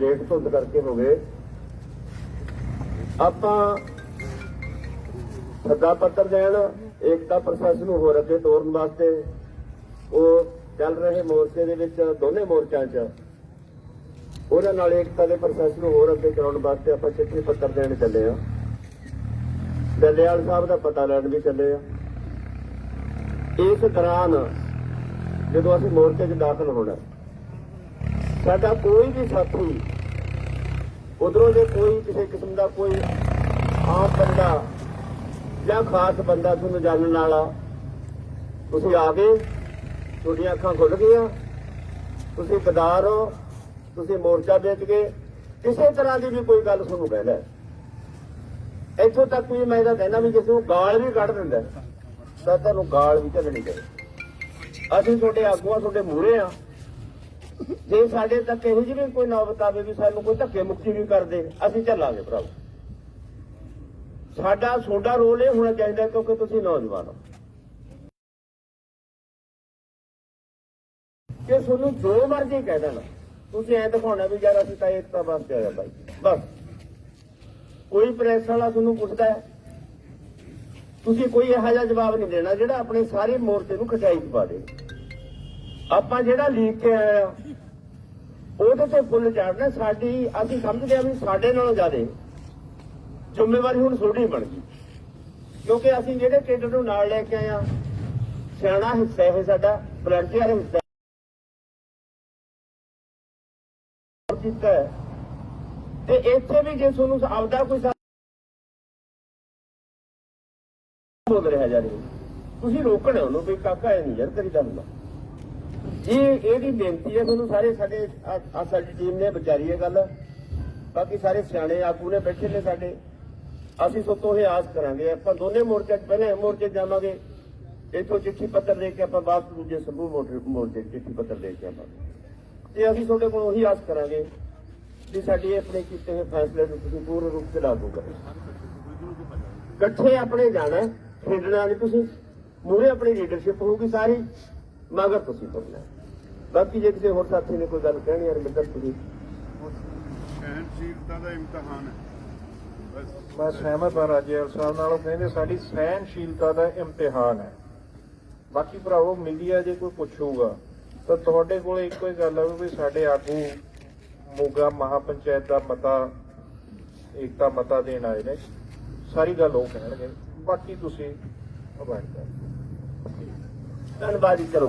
Late ਧੁੰਦ ਕਰਕੇ ਹੋ ਗਏ। ਆਪਾਂ ਸੱਦਾ ਪੱਤਰ ਦੇਣ ਏਕਤਾ ਪ੍ਰੋਸੈਸ ਨੂੰ ਹੋਰ ਅੱਗੇ ਤੋਰਨ ਵਾਸਤੇ ਉਹ ਚੱਲ ਰਹੇ ਮੋਰਚੇ ਦੇ ਵਿੱਚ, ਦੋਨੇ ਮੋਰਚਿਆਂ 'ਚ। ਉਹਨਾਂ ਨਾਲ ਏਕਤਾ ਦੇ ਪ੍ਰੋਸੈਸ ਨੂੰ ਹੋਰ ਅੱਗੇ ਚਲਾਉਣ ਵਾਸਤੇ ਆਪਾਂ ਚਿੱਠੀ ਪੱਤਰ ਦੇਣ ਚੱਲੇ ਆ ਡੱਲੇਵਾਲ ਸਾਹਿਬ ਦਾ ਪਤਾ ਲੈਣ ਵੀ ਚੱਲੇ ਆ ਇਸ ਦੌਰਾਨ ਜਦੋਂ ਅਸੀਂ ਮੋਰਚੇ 'ਚ ਦਾਖਲ ਹੋਣਾ ਸਾਡਾ ਕੋਈ ਵੀ ਸਾਥੀ ਉਧਰੋਂ ਜੇ ਕੋਈ ਕਿਸੇ ਕਿਸਮ ਦਾ ਕੋਈ ਆਮ ਬੰਦਾ ਜਾਂ ਖਾਸ ਬੰਦਾ ਤੁਹਾਨੂੰ ਜਾਣਨ ਵਾਲਾ, ਤੁਸੀਂ ਆ ਗਏ, ਤੁਹਾਡੀਆਂ ਅੱਖਾਂ ਖੁੱਲ ਗਈਆਂ, ਤੁਸੀਂ ਗਦਾਰ ਹੋ, ਤੁਸੀਂ ਮੋਰਚਾ ਵੇਚ ਗਏ ਕਿਸੇ ਤਰ੍ਹਾਂ ਦੀ ਵੀ ਕੋਈ ਗੱਲ ਤੁਹਾਨੂੰ ਕਹਿੰਦਾ ਇੱਥੋਂ ਤੱਕ ਵੀ ਮੈਂ ਇਹਦਾ ਕਹਿੰਦਾ ਵੀ ਕਿਸੇ ਨੂੰ ਗਾਲ ਵੀ ਕੱਢ ਦਿੰਦਾ, ਤਾਂ ਤੁਹਾਨੂੰ ਗਾਲ ਵੀ ਚੱਲਣੀ ਚਾਹੀਦੀ ਅਸੀਂ ਤੁਹਾਡੇ ਆਗੂਆਂ, ਤੁਹਾਡੇ ਮੂਹਰੇ ਆ ਜੇ ਸਾਡੇ ਤੱਕ ਇਹੋ ਜਿਹੀ ਵੀ ਕੋਈ ਨੌਬਤ ਆਵੇ ਵੀ ਸਾਨੂੰ ਕੋਈ ਧੱਕੇ ਮੁਕਤੀ ਵੀ ਕਰਦੇ, ਅਸੀਂ ਚੱਲਾਂਗੇ ਭਰਾ ਸਾਡਾ ਛੋਟਾ ਰੋਲ ਇਹ ਹੋਣਾ ਚਾਹੀਦਾ ਕਿਉਂਕਿ ਤੁਸੀਂ ਨੌਜਵਾਨ ਹੋ। ਕਿ ਤੁਹਾਨੂੰ ਜੋ ਮਰਜ਼ੀ ਕਹਿ ਦੇਣਾ, ਤੁਸੀਂ ਐ ਦਿਖਾਉਣਾ ਵੀ ਯਾਰ ਅਸੀਂ ਤਾਂ ਏਕਤਾ ਵਾਸਤੇ ਆਇਆ ਬਾਈ। ਬਸ। ਕੋਈ ਪ੍ਰੈਸ ਵਾਲਾ ਤੁਹਾਨੂੰ ਪੁੱਛਦਾ ਹੈ। ਤੁਸੀਂ ਕੋਈ ਇਹੋ ਜਿਹਾ ਜਵਾਬ ਨਹੀਂ ਦੇਣਾ ਜਿਹੜਾ ਆਪਣੇ ਸਾਰੇ ਮੋਰਚੇ ਨੂੰ ਖਟਾਈ ਪਾ ਦੇ। ਆਪਾਂ ਜਿਹੜਾ ਲੀਕ ਕੇ ਆਇਆ ਆ, ਉਹਦੇ ਤੇ ਫੁੱਲ ਚੜਨਾ ਸਾਡੀ ਅਸੀਂ ਸਮਝਦੇ ਆ ਵੀ ਸਾਡੇ ਨਾਲੋਂ ਜ਼ਿਆਦਾ ਜ਼ਿੰਮੇਵਾਰੀ ਹੁਣ ਤੁਹਾਡੀ ਬਣ ਗਈ। ਕਿਉਂਕਿ ਅਸੀਂ ਜਿਹੜੇ ਕੇਡਰ ਨੂੰ ਨਾਲ ਲੈ ਕੇ ਆਏ ਆ ਸਿਆਣਾ ਹਿੱਸਾ ਇਹ ਸਾਡਾ ਵਲੰਟੀਅਰ ਹਿੱਸਾ। ਕੀਤਾ ਤੇ ਇੱਥੇ ਵੀ ਜੇ ਤੁਹਾਨੂੰ ਆਪਦਾ ਕੋਈ ਬੋਲ ਰਿਹਾ ਜਾ ਰਹੀ। ਤੁਸੀਂ ਰੋਕਣਾ ਉਹਨੂੰ ਵੀ ਕਾਕਾ ਇਹ ਨਹੀਂ ਯਾਰ ਕਰੀਦਾ ਹੁੰਦਾ। ਇਹ, ਇਹਦੀ ਬੇਨਤੀ ਹੈ ਤੁਹਾਨੂੰ ਸਾਰੇ ਸਾਡੇ, ਆ- ਸਾਡੀ ਟੀਮ ਨੇ, ਵਿਚਾਰੀ ਹੈ ਗੱਲ। ਬਾਕੀ ਸਾਰੇ ਸਿਆਣੇ ਆਗੂ ਨੇ ਬੈਠੇ ਨੇ ਸਾਡੇ। ਅਸੀਂ ਸੋਤੋਂ ਇਹ ਆਸ ਕਰਾਂਗੇ, ਆਪਾਂ ਦੋਨੇ ਮੋਰਚੇ 'ਚ ਪਹਿਲੇ ਮੋਰਚੇ ਜਾਵਾਂਗੇ। ਇੱਥੋਂ ਚਿੱਠੀ ਪੱਤਰ ਦੇ ਕੇ ਆਪਾਂ ਬਾਅਦ ਦੂਜੇ ਸਮੂਹ ਮੋਰਚੇ ਚਿੱਠੀ ਪੱਤਰ ਲੈ ਕੇ ਆਪਾਂ ਤੇ ਅਸੀਂ ਤੁਹਾਡੇ ਕੋਲ ਉਹੀ ਆਸ ਕਰਾਂਗੇ ਕਿ ਸਾਡੀ ਆਪਣੇ ਕੀਤੇ ਹੋਏ ਫੈਸਲੇ ਨੂੰ ਤੁਸੀਂ ਪੂਰਨ ਰੂਪ ਚ ਲਾਗੂ ਕਰੋ। ਇਕੱਠੇ ਆਪਣੇ ਜਾਣਾ, ਖੇਡਣਾ ਨਹੀਂ ਤੁਸੀਂ। ਮੂਰੇ ਆਪਣੀ ਲੀਡਰਸ਼ਿਪ ਹੋਊਗੀ ਸਾਰੀ। ਮਗਰ ਤੁਸੀਂ ਤੁਰਨਾ ਬਾਕੀ ਜੇ ਕਿਸੇ ਹੋਰ ਸਾਥੀ ਨੇ ਕੋਈ ਗੱਲ ਕਹਿਣੀ ਹੈ ਰਮਿੰਦਰ ਤੁਸੀਂ ਸਹਿਨਸ਼ੀਲਤਾ ਦਾ ਇਮਤਿਹਾਨ ਹੈ। ਬਸ। ਮੈਂ ਸਹਿਮਤ ਹਾਂ ਰਾਜੇਵਾਲ ਸਾਹਿਬ ਨਾਲ ਉਹ ਕਹਿੰਦੇ ਸਾਡੀ ਸਹਿਨਸ਼ੀਲਤਾ ਦਾ ਇਮਤਿਹਾਨ ਹੈ। ਬਾਕੀ ਭਰਾਵੋ ਮੀਡੀਆ ਜੇ ਕੋਈ ਪੁੱਛੂਗਾ ਤਾਂ ਤੁਹਾਡੇ ਕੋਲ ਇੱਕੋ ਹੀ ਗੱਲ ਆਵੇ ਵੀ ਸਾਡੇ ਆਗੂ ਮੋਗਾ ਮਹਾਪੰਚਾਇਤ ਦਾ ਮਤਾ ਏਕਤਾ ਮਤਾ ਦੇਣ ਆਏ ਨੇ। ਸਾਰੀ ਗੱਲ ਉਹ ਕਹਿਣਗੇ ਬਾਕੀ ਤੁਸੀਂ ਅਵਾਇਡ ਕਰੋ ਧੰਨਵਾਦ ਜੀ ਚਲੋ